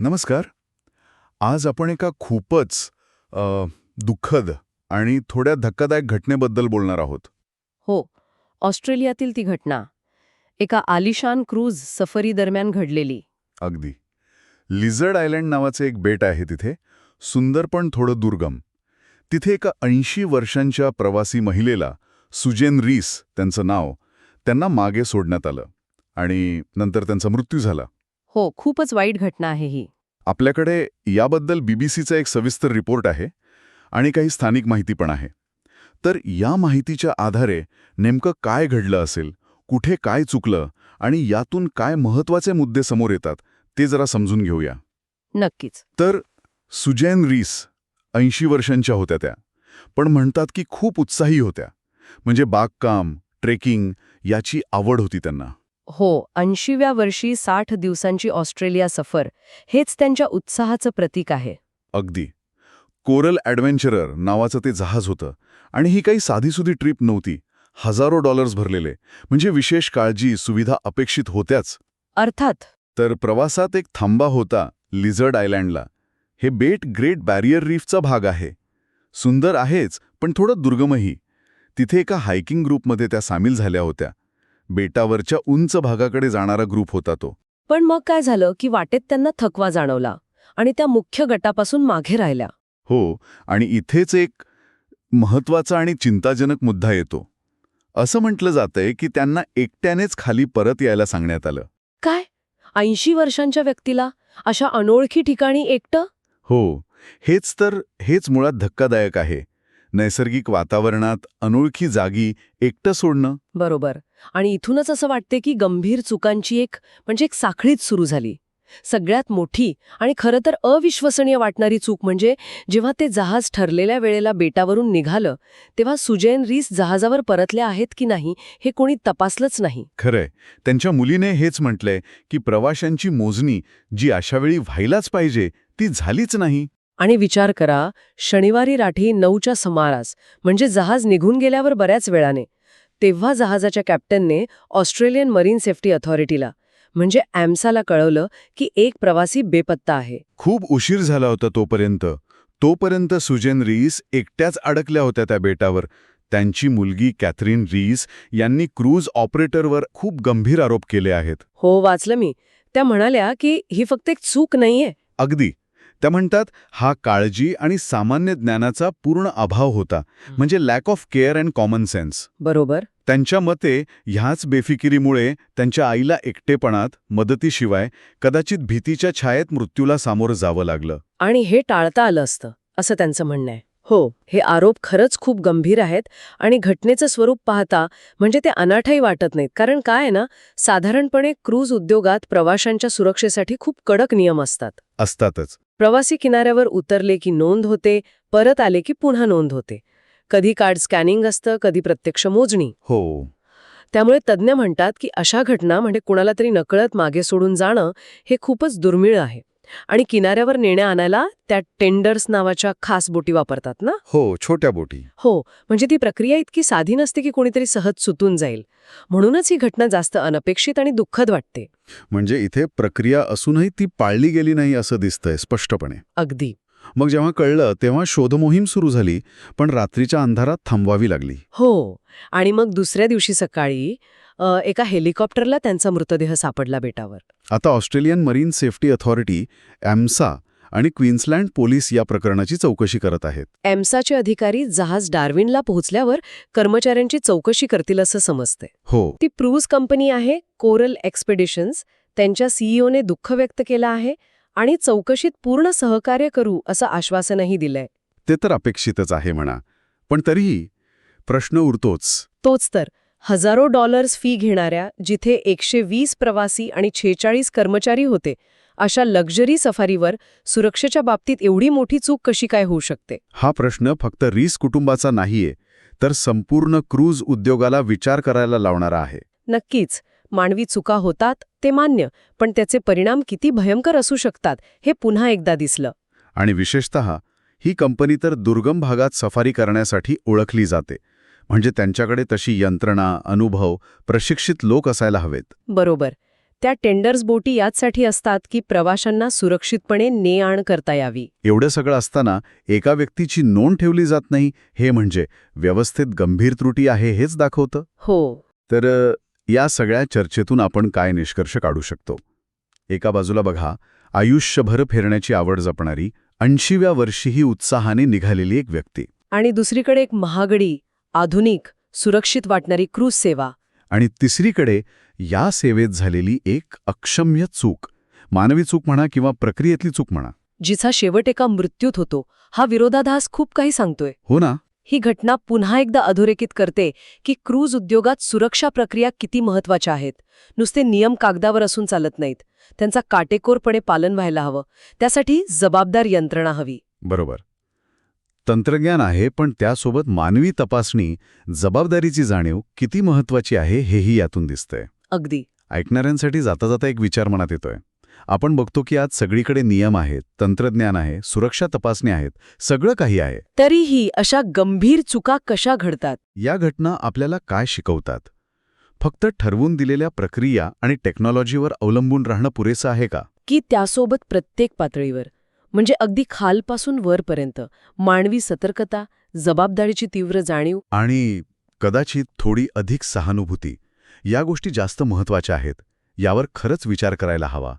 नमस्कार. आज आपण एका खूपच दुःखद आणि थोड्या धक्कादायक घटनेबद्दल बोलणार आहोत. हो ऑस्ट्रेलियातील ती घटना. एका आलिशान क्रूज सफरी दरम्यान घडलेली. अगदी. लिझर्ड आयलँड नावाचे एक बेट आहे तिथे. सुंदर पण थोडं दुर्गम. तिथे एका ऐंशी वर्षांच्या प्रवासी महिलेला सुजेन रीस त्यांचं नाव त्यांना मागे सोडण्यात आलं आणि नंतर त्यांचा मृत्यू झाला. हो खूपच वाईट घटना आहे ही. आपल्याकडे याबद्दल बीबीसीचा एक सविस्तर रिपोर्ट आहे आणि काही स्थानिक माहिती पण आहे. तर या माहितीच्या आधारे नेमकं काय घडलं असेल कुठे काय चुकलं आणि यातून काय महत्त्वाचे मुद्दे समोर येतात ते जरा समजून घेऊया. नक्कीच. तर सुजैन रीस ऐंशी वर्षांच्या होत्या त्या पण म्हणतात की खूप उत्साही होत्या. म्हणजे बागकाम ट्रेकिंग याची आवड होती त्यांना. हो ऐंशीव्या वर्षी साठ दिवसांची ऑस्ट्रेलिया सफर हेच त्यांच्या उत्साहाचं प्रतीक आहे. अगदी. कोरल ॲडव्हेंचरर नावाचं ते जहाज होतं आणि ही काही साधीसुधी ट्रिप नव्हती. हजारो डॉलर्स भरलेले म्हणजे विशेष काळजी सुविधा अपेक्षित होत्याच. अर्थात. तर प्रवासात एक थांबा होता लिझर्ड आयलँडला. हे बेट ग्रेट बॅरियर रीफचा भाग आहे. सुंदर आहेच पण थोडं दुर्गमही. तिथे एका हायकिंग ग्रुपमध्ये त्या सामील झाल्या होत्या. बेटावरच्या उंच भागाकडे जाणारा ग्रुप होता तो. पण मग काय झालं की वाटेत त्यांना थकवा जाणवला आणि त्या मुख्य गटापासून मागे राहिल्या. हो आणि इथेच एक महत्त्वाचा आणि चिंताजनक मुद्दा येतो. असं म्हटलं जातंय की त्यांना एकट्यानेच खाली परत यायला सांगण्यात आलं. काय? ऐंशी वर्षांच्या व्यक्तीला? अशा अनोळखी ठिकाणी एकटं? हो हेच तर हेच मुळात धक्कादायक आहे. नैसर्गिक वातावरणात अनोळखी जागी एकटं सोडणं? बरोबर. आणि इथूनच असं वाटते की गंभीर चुकांची एक म्हणजे एक साखळीच सुरू झाली. सगळ्यात मोठी आणि खरं तर अविश्वसनीय वाटणारी चूक म्हणजे जेव्हा ते जहाज ठरलेल्या वेळेला बेटावरून निघालं तेव्हा सुजैन रीस जहाजावर परतल्या आहेत की नाही हे कोणी तपासलंच नाही. खरंय. त्यांच्या मुलीने हेच म्हटलंय की प्रवाशांची मोजणी जी अशावेळी व्हायलाच पाहिजे ती झालीच नाही. आणि विचार करा शनिवारी राठी नऊच्या समारास म्हणजे जहाज निघून गेल्यावर बऱ्याच वेळाने तेव्हा जहाजाच्या कॅप्टनने ऑस्ट्रेलियन मरीन सेफ्टी अथॉरिटीला म्हणजे ॲम्साला कळवलं की एक प्रवासी बेपत्ता आहे. खूप उशीर झाला होता तोपर्यंत. तोपर्यंत सुजेन रीस एकट्याच अडकल्या होत्या त्या बेटावर. त्यांची मुलगी कॅथरीन रीस यांनी क्रूज ऑपरेटरवर खूप गंभीर आरोप केले आहेत. हो वाचलं मी. त्या म्हणाल्या की ही फक्त एक चूक नाहीये. अगदी. त्या म्हणतात हा काळजी आणि सामान्य ज्ञानाचा पूर्ण अभाव होता म्हणजे lack of care and common sense बरोबर. त्यांच्या मते ह्याच बेफिकिरीमुळे त्यांच्या आईला एकटेपणात मदतीशिवाय कदाचित भीतीच्या छायेत मृत्यूला सामोरं जावं लागलं. आणि हे टाळता आलं असतं असं त्यांचं म्हणणं आहे. हो हे आरोप खरंच खूप गंभीर आहेत आणि घटनेचं स्वरूप पाहता म्हणजे ते अनाठाई वाटत नाहीत. कारण काय आहे ना साधारणपणे क्रूज उद्योगात प्रवाशांच्या सुरक्षेसाठी खूप कडक नियम असतात. असतातच. प्रवासी किनाऱ्यावर उतरले की नोंद होते परत आले की पुन्हा नोंद होते. कधी कार्ड स्कॅनिंग असतं कधी प्रत्यक्ष मोजणी. हो. त्यामुळे तज्ज्ञ म्हणतात की अशा घटना म्हणजे कुणाला तरी नकळत मागे सोडून जाणं हे खूपच दुर्मिळ आहे. आणि किनाऱ्यावर नेण्या आणायला त्या टेंडर्स नावाच्या खास बोटी वापरतात ना? हो छोट्या बोटी. हो म्हणजे ती प्रक्रिया इतकी साधी नसते की कोणीतरी सहज सुटून जाईल. म्हणूनच ही घटना जास्त अनपेक्षित आणि दुःखद वाटते. म्हणजे इथे प्रक्रिया असूनही ती पाळली गेली नाही असं दिसतंय स्पष्टपणे. अगदी. मग जेव्हा कळलं तेव्हा शोधमोहीम सुरू झाली पण रात्रीच्या अंधारात थांबवावी लागली. हो आणि मग दुसऱ्या दिवशी सकाळी एका हेलिकॉप्टरला त्यांचा मृतदेह सापडला बेटावर. आता Australian marine safety authority AMSA आणि क्वीन्सलँड पोलीस या प्रकरणाची चौकशी करत आहेत. एम्साचे अधिकारी जहाज डार्विनला पोहोचल्यावर कर्मचाऱ्यांची चौकशी करतील असं समजते. हो. ती प्रूज कंपनी आहे कोरल एक्सपेडिशन्स त्यांच्या सीईओने दुःख व्यक्त केलं आहे आणि चौकशीत पूर्ण सहकार्य करू असं आश्वासनही दिलंय. ते तर अपेक्षितच आहे म्हणा पण तरीही प्रश्न उरतोच. तोच तर. हजारो डॉलर्स फी घेणाऱ्या जिथे एकशे वीस प्रवासी आणि छेचाळीस कर्मचारी होते अशा लक्झरी सफारीवर सुरक्षेच्या बाबतीत एवढी मोठी चूक कशी काय होऊ शकते? हा प्रश्न फक्त रीस कुटुंबाचा नाहीये तर संपूर्ण क्रूज उद्योगाला विचार करायला लावणारा आहे. नक्कीच. मानवी चुका होतात ते मान्य पण त्याचे परिणाम किती भयंकर असू शकतात हे पुन्हा एकदा दिसलं. आणि विशेषतः ही कंपनी तर दुर्गम भागात सफारी करण्यासाठी ओळखली जाते. म्हणजे त्यांच्याकडे तशी यंत्रणा अनुभव प्रशिक्षित लोक असायला हवेत. बरोबर. त्या टेंडर्स बोटी याचसाठी असतात की प्रवाशांना सुरक्षितपणे ने आण करता यावी. एवढं सगळं असताना एका व्यक्तीची नोंद ठेवली जात नाही हे म्हणजे व्यवस्थेत गंभीर त्रुटी आहे हेच दाखवतं? हो. तर या सगळ्या चर्चेतून आपण काय निष्कर्ष काढू शकतो? एका बाजूला बघा आयुष्यभर फिरण्याची आवड जपणारी ऐंशीव्या वर्षीही उत्साहाने निघालेली एक व्यक्ती. आणि दुसरीकडे एक महागडी आधुनिक सुरक्षित वाटणारी क्रूज सेवा. आणि तिसरीकडे या सेवेत झालेली एक अक्षम्य चूक. मानवी चूक म्हणा किंवा प्रक्रियेतली चूक म्हणा. जिचा शेवट एका मृत्यूत होतो हा विरोधाभास खूप काही सांगतोय. हो ना? ही घटना पुन्हा एकदा अधोरेखित करते की क्रूज उद्योगात सुरक्षा प्रक्रिया किती महत्त्वाच्या आहेत. नुसते नियम कागदावर असून चालत नाहीत. त्यांचा काटेकोरपणे पालन व्हायला हवं. त्यासाठी जबाबदार यंत्रणा हवी. बरोबर. तंत्रज्ञान आहे पण त्यासोबत मानवी तपासणी जबाबदारीची जाणीव किती महत्वाची आहे हेही यातून दिसतंय. अगदी. ऐकणाऱ्यांसाठी जाता जाता एक विचार मनात येतोय. आपण बघतो की आज सगळीकडे नियम आहेत तंत्रज्ञान आहे सुरक्षा तपासणी आहेत सगळं काही आहे. तरीही अशा गंभीर चुका कशा घडतात? या घटना आपल्याला काय शिकवतात? फक्त ठरवून दिलेल्या प्रक्रिया आणि टेक्नॉलॉजीवर अवलंबून राहणं पुरेसं आहे का? की त्यासोबत प्रत्येक पातळीवर म्हणजे अगदी खालपासून वरपर्यंत मानवी सतर्कता जबाबदारीची तीव्र जाणीव? आणि कदाचित थोडी अधिक सहानुभूती या गोष्टी जास्त महत्त्वाच्या आहेत यावर खरंच विचार करायला हवा.